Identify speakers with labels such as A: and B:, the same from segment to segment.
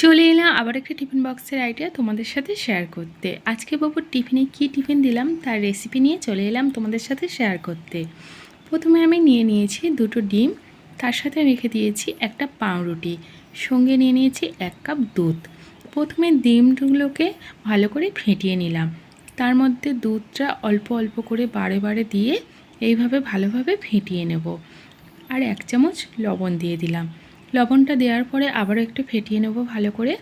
A: চলে এলাম আবার একটা টিফিন বক্সের আইডিয়া তোমাদের সাথে শেয়ার করতে। আজকে বাবুর টিফিনে কি টিফিন দিলাম তার রেসিপি নিয়ে চলে এলাম তোমাদের সাথে শেয়ার করতে। প্রথমে আমি নিয়ে নিয়েছি দুটো ডিম, তার সাথে রেখে দিয়েছি একটা পাউরুটি, সঙ্গে নিয়ে নিয়েছি এক কাপ দুধ। প্রথমে ডিমগুলোকে ভালো করে ফেটিয়ে নিলাম, তার মধ্যে দুধটা অল্প অল্প করে বারে বারে দিয়ে এইভাবে ভালোভাবে ফেটিয়ে নেব। আর এক চামচ লবণ দিয়ে দিলাম। লবণটা দেওয়ার পরে আবারও একটু ফেটিয়ে নেব ভালো করে।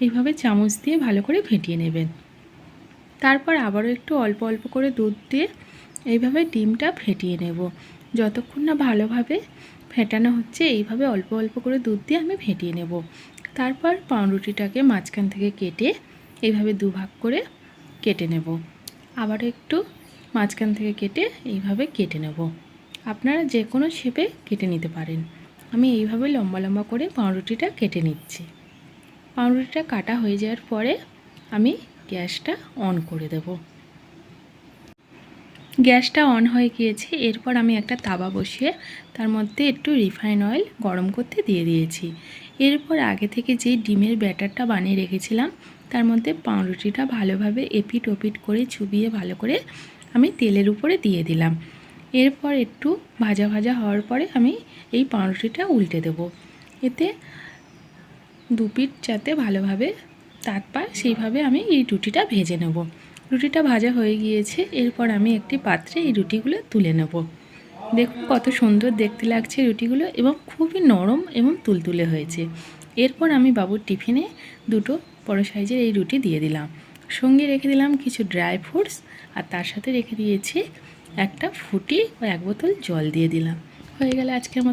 A: এইভাবে চামচ দিয়ে ভালো করে ফেটিয়ে নেবেন। তারপর আবারও একটু অল্প অল্প করে দুধ দিয়ে এইভাবে ডিমটা ফেটিয়ে নেব। যতক্ষণ না ভালোভাবে ফেটানো হচ্ছে, এইভাবে অল্প অল্প করে দুধ দিয়ে আমি ফেটিয়ে নেব। তারপর পাউরুটিটাকে মাঝখান থেকে কেটে এইভাবে দুভাগ করে কেটে নেব। আবার একটু মাঝখান থেকে কেটে এইভাবে কেটে নেব। আপনারা যে কোনো শেপে কেটে নিতে পারেন। আমি এইভাবে লম্বা লম্বা করে পাউরুটিটা কেটে নিচ্ছি। পাউরুটিটা কাটা হয়ে যাওয়ার পরে আমি গ্যাসটা অন করে দেব। গ্যাসটা অন হয়ে গিয়েছে, এরপর আমি একটা তাবা বসিয়ে তার মধ্যে একটু রিফাইন অয়েল গরম করতে দিয়ে দিয়েছি। এরপর আগে থেকে যে ডিমের ব্যাটারটা বানিয়ে রেখেছিলাম, তার মধ্যে পাউরুটিটা ভালোভাবে এপিট ওপিট করে চুবিয়ে ভালো করে আমি তেলের উপরে দিয়ে দিলাম। এরপর একটু ভাজা ভাজা হওয়ার পরে আমি এই পাউরুটিটা উল্টে দেব। এতে দু পিঠ যাতে ভালোভাবে তাক পায়, সেইভাবে আমি এই রুটিটা ভেজে নেব। রুটিটা ভাজা হয়ে গিয়েছে, এরপর আমি একটি পাত্রে এই রুটিগুলো তুলে নেব। দেখুন কত সুন্দর দেখতে লাগছে রুটিগুলো এবং খুবই নরম এবং তুলতুলে হয়েছে। এরপর আমি বাবুর টিফিনে দুটো বড় সাইজের এই রুটি দিয়ে দিলাম। সঙ্গে রেখে দিলাম কিছু ড্রাই ফ্রুটস আর তার সাথে রেখে দিয়েছি একটা ফুটি ও এক বোতল জল দিয়ে দিলাম। হয়ে গেলে আজকে মতো